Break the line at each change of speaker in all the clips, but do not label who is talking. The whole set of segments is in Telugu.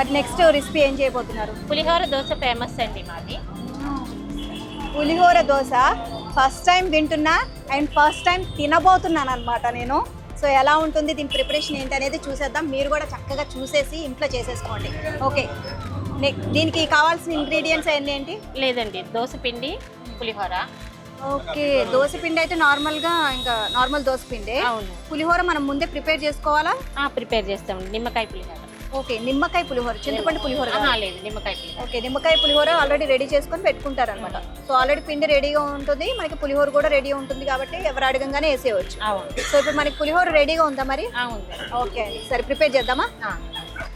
మరి నెక్స్ట్ రెసిపీ ఏం చేయబోతున్నారు?
పులిహోర దోశ ఫేమస్ అండి మాది.
పులిహోర దోశ ఫస్ట్ టైం వింటున్నా అండ్ ఫస్ట్ టైం తినబోతున్నాను అనమాట నేను. సో ఎలా ఉంటుంది దీని ప్రిపరేషన్ ఏంటి అనేది చూసేద్దాం. మీరు కూడా చక్కగా చూసేసి ఇంట్లో చేసేసుకోండి. ఓకే. నెక్ దీనికి కావాల్సిన ఇంగ్రీడియంట్స్ అన్నీ ఏంటి?
లేదండి దోశ పిండి పులిహోర.
ఓకే. దోశ పిండి అయితే నార్మల్గా ఇంకా నార్మల్ దోశ పిండి.
అవును.
పులిహోర మనం ముందే ప్రిపేర్ చేసుకోవాలా?
ప్రిపేర్ చేస్తామండి. నిమ్మకాయ పులిహోర.
ఓకే నిమ్మకాయ పులిహోర చింతపండు పులిహోర కాదు.
లేదు నిమ్మకాయ పులిహోర.
ఓకే నిమ్మకాయ పులిహోర ఆల్రెడీ రెడీ చేసుకొని పెట్టుకుంటారు అనమాట సో ఆల్రెడీ పిండి రెడీగా ఉంటుంది మనకి పులిహోర కూడా రెడీ ఉంటుంది కాబట్టి ఎవరు అడగంగానే వేసేయచ్చు.
అవును.
సో ఇప్పుడు మనకి పులిహోర రెడీగా ఉందా మరి? ఓకే అండి సరే ప్రిపేర్ చేద్దామా?
ఆ,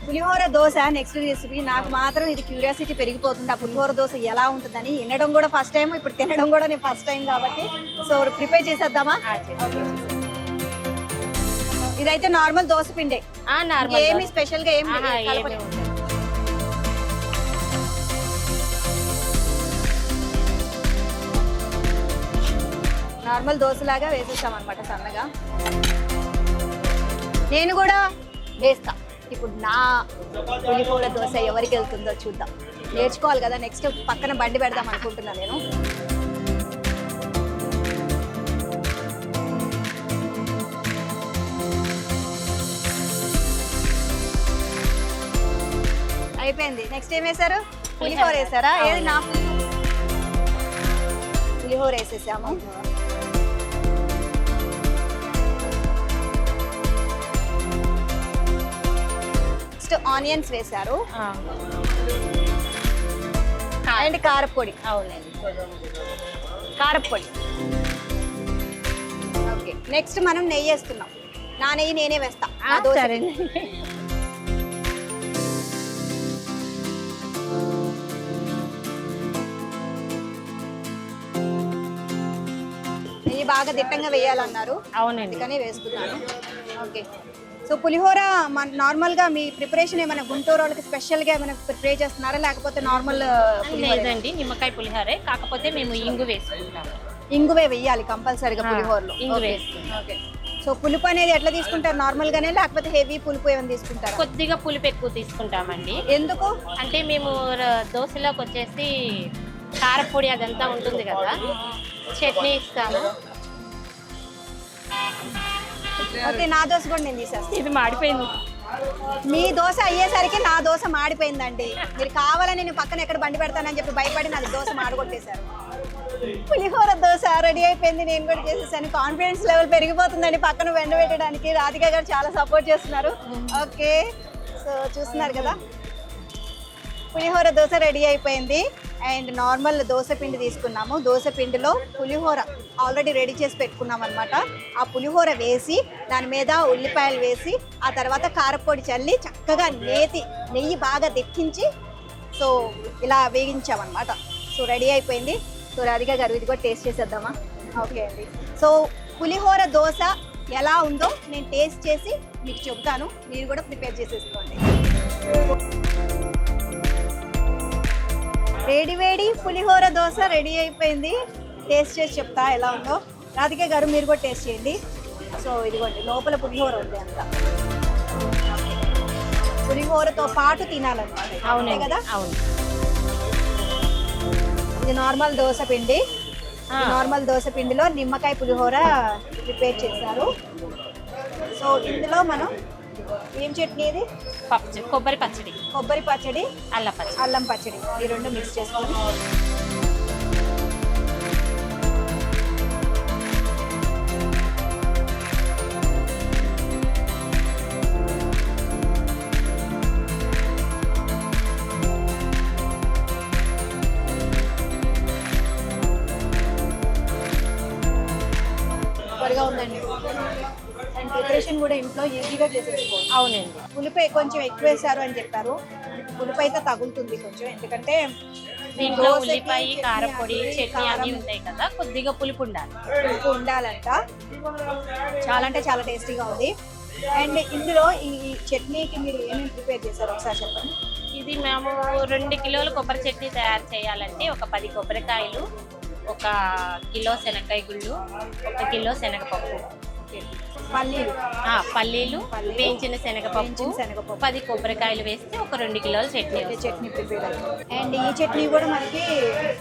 పులిహోర దోశ నెక్స్ట్ రెసిపీ నాకు మాత్రం ఇది క్యూరియాసిటీ పెరిగిపోతుంది. ఆ పులిహోర దోశ ఎలా ఉంటుందని. వినడం కూడా ఫస్ట్ టైం ఇప్పుడు తినడం కూడా నేను ఫస్ట్ టైం కాబట్టి. సో ప్రిపేర్ చేసేద్దామా?
ఆ, చేస్తాం.
ఇదైతే నార్మల్ దోశ పిండే
ఆ, నార్మల్
ఏమి
దోశ.
స్పెషల్గా ఏమి
ఆహా, ఏమీ
కలపలేదు.
ఉండదు.
నార్మల్ దోశలాగా వేసేసాం అనమాట సన్నగా నేను కూడా వేస్తా ఇప్పుడు నా పులిహోర దోశ ఎవరికి వెళ్తుందో చూద్దాం నేర్చుకోవాలి కదా నెక్స్ట్ పక్కన బండి పెడదాం అనుకుంటున్నా నేను అయిపోయింది. నెక్స్ట్ ఏం వేశారు? పులిహోర వేసారా ఏది నా పులిహోర వేసేసాము. నెక్స్ట్ ఆనియన్స్ వేశారు.
ఆ,
అండ్ కారపొడి.
అవునండి.
కారపొడి. ఓకే నెక్స్ట్ మనం నెయ్యి వేస్తున్నాం. నా నెయ్యి నేనే వేస్తా. నెయ్యి బాగా దిట్టంగా వేయాలన్నారు.
అవునండి.
అందుకని వేసుకున్నాను ఓకే. సో పులిహోర మన నార్మల్గా మీ ప్రిపరేషన్ ఏమైనా గుంటూరు వాళ్ళకి స్పెషల్గా ఏమైనా ప్రిపేర్ చేస్తున్నారా? లేకపోతే నార్మల్
లేదండి. నిమ్మకాయ పులిహోరే. కాకపోతే మేము ఇంగు వేసుకుంటాము.
ఇంగువే వేయాలి కంపల్సరీగా పులిహోరలో.
ఇంగు. వేసుకుంటాం.
ఓకే. సో పులుపు అనేది ఎట్లా తీసుకుంటారు? నార్మల్ గానే లేకపోతే హెవీ పులుపు ఏమైనా తీసుకుంటారా?
కొద్దిగా పులుపు ఎక్కువ తీసుకుంటామండి.
ఎందుకు?
అంటే మేము దోశలోకి వచ్చేసి కారపొడి అదంతా ఉంటుంది కదా. చట్నీ ఇస్తాము.
ఓకే నా దోశ కూడా నేను తీసేస్తాను
ఇది మాడిపోయింది.
మీ దోశ అయ్యేసరికి నా దోశ మాడిపోయిందండి. మీరు కావాలని నేను పక్కన ఎక్కడ బండి పెడతానని చెప్పి భయపడి నాది దోశ మాడగొట్టేశారు. పులిహోర దోశ రెడీ అయిపోయింది. నేను కూడా చేసేసాను. కాన్ఫిడెన్స్ లెవెల్ పెరిగిపోతుందండి పక్కన వెండ పెట్టడానికి. రాధిక గారు చాలా సపోర్ట్ చేస్తున్నారు. ఓకే. సో చూస్తున్నారు కదా. పులిహోర దోశ రెడీ అయిపోయింది. అండ్ నార్మల్ దోశ పిండి తీసుకున్నాము. దోశ పిండిలో పులిహోర ఆల్రెడీ రెడీ చేసి పెట్టుకున్నాం అనమాట ఆ పులిహోర వేసి దాని మీద ఉల్లిపాయలు వేసి ఆ తర్వాత కారపొడి చల్లి చక్కగా నేతి నెయ్యి బాగా దెక్కించి సో ఇలా వేగించామన్నమాట సో రెడీ అయిపోయింది. సో రాధిక గారు ఇది కూడా టేస్ట్ చేసేద్దామా? ఓకే అండి. సో పులిహోర దోశ ఎలా ఉందో నేను టేస్ట్ చేసి మీకు చెబుతాను. మీరు కూడా ప్రిపేర్ చేసేసుకోండి. వేడి వేడి పులిహోర దోశ రెడీ అయిపోయింది. టేస్ట్ చేసి చెప్తా ఎలా ఉందో. రాధిక గారు మీరు కూడా టేస్ట్ చేయండి. సో ఇదిగోండి లోపల పులిహోర ఉంది అంత. పులిహోరతో పాటు తినాలన్నమాట. అంతే
అవునండి
కదా?
అవును.
ఇది నార్మల్ దోశ పిండి. నార్మల్ దోశ పిండిలో నిమ్మకాయ పులిహోర ప్రిపేర్ చేశారు. సో ఇందులో మనం ఏం చట్నీ ఇది?
పప్పు కొబ్బరి పచ్చడి.
కొబ్బరి పచ్చడి
అల్ల పచ్చడి.
అల్లం పచ్చడి. ఈ రెండు మిక్స్ చేసుకొని సూపర్గా ఉందండి. అండ్ ప్రిపరేషన్ కూడా ఇంట్లో ఈజీగా చేసేసుకోవచ్చు.
అవునండి.
ఉల్లిపాయ కొంచెం ఎక్కువ వేశారు అని చెప్పారు. ఉల్లిపాయ అయితే తగులుతుంది కొంచెం. ఎందుకంటే
దీంట్లో ఉల్లిపాయ కారపొడి చట్నీ అన్నీ
కారం
ఉంటాయి కదా కొద్దిగా పులుపు ఉండాలి.
ఉప్పు ఉండాలంట. చాలా అంటే చాలా టేస్టీగా ఉంది. అండ్ ఇందులో ఈ చట్నీకి మీరు ఏమేమి ప్రిపేర్ చేశారు ఒకసారి చెప్పండి.
ఇది మేము రెండు కిలోలు కొబ్బరి చట్నీ తయారు చేయాలంటే ఒక పది కొబ్బరికాయలు ఒక కిలో శనక్కాయ గుళ్ళు ఒక కిలో శనగపప్పు.
ఓకే పల్లీలు.
పల్లీలు వేయించిన శనగపప్పు
శనగపప్పు.
పది కొబ్బరికాయలు వేస్తే ఒక రెండు కిలోల చట్నీ.
చట్నీ ప్రిపేర్ అండ్ ఈ చట్నీ కూడా మనకి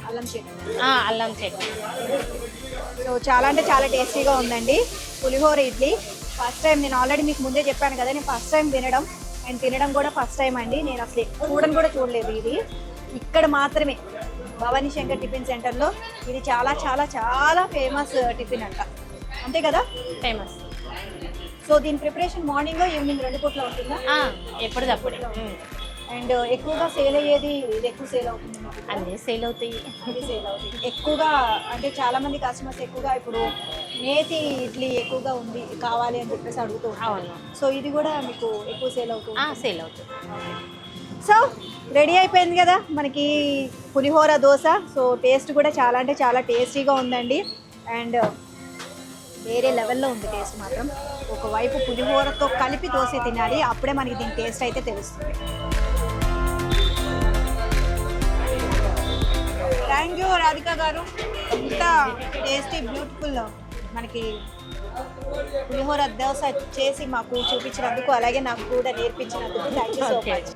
అల్లం చట్నీ.
అల్లం చట్నీ.
సో చాలా అంటే చాలా టేస్టీగా ఉందండి. పులిహోర ఇడ్లీ. ఫస్ట్ టైం నేను ఆల్రెడీ మీకు ముందే చెప్పాను కదా నేను ఫస్ట్ టైం వినడం అండ్ తినడం కూడా ఫస్ట్ టైం అండి. నేను అసలు చూడని కూడా చూడలేదు ఇది. ఇక్కడ మాత్రమే భవానీ శంకర్ టిఫిన్ సెంటర్లో ఇది చాలా చాలా చాలా ఫేమస్ టిఫిన్ అంట. అంతే కదా?
ఫేమస్
సో దీని ప్రిపరేషన్ మార్నింగ్ ఈవినింగ్ రెండు పూట్ల ఉంటుందా
ఎప్పటిదప్పుడే.
అండ్ ఎక్కువగా సేల్ అయ్యేది ఇది ఎక్కువ సేల్ అవుతుంది.
అన్నీ సేల్ అవుతాయి.
సేల్ అవుతుంది ఎక్కువగా అంటే చాలా మంది కస్టమర్స్ ఎక్కువగా ఇప్పుడు నేతి ఇడ్లీ ఎక్కువగా ఉంది కావాలి అని చెప్పేసి అడుగుతూ.
అవును.
సో ఇది కూడా మీకు ఎక్కువ సేల్ అవుతుంది
సేల్ అవుతుంది.
సో రెడీ అయిపోయింది కదా మనకి పులిహోర దోశ. సో టేస్ట్ కూడా చాలా అంటే చాలా టేస్టీగా ఉందండి. అండ్ వేరే లెవెల్లో ఉంది టేస్ట్ మాత్రం. ఒకవైపు పులిహోరతో కలిపి దోశ తినాలి అప్పుడే మనకి దీని టేస్ట్ అయితే తెలుస్తుంది. థ్యాంక్ యూ రాధిక గారు. ఇంత టేస్టీ బ్యూటిఫుల్ మనకి పులిహోర దోశ చేసి మాకు చూపించినందుకు అలాగే నాకు కూడా నేర్పించినందుకు థ్యాంక్ యూ సో. మచ్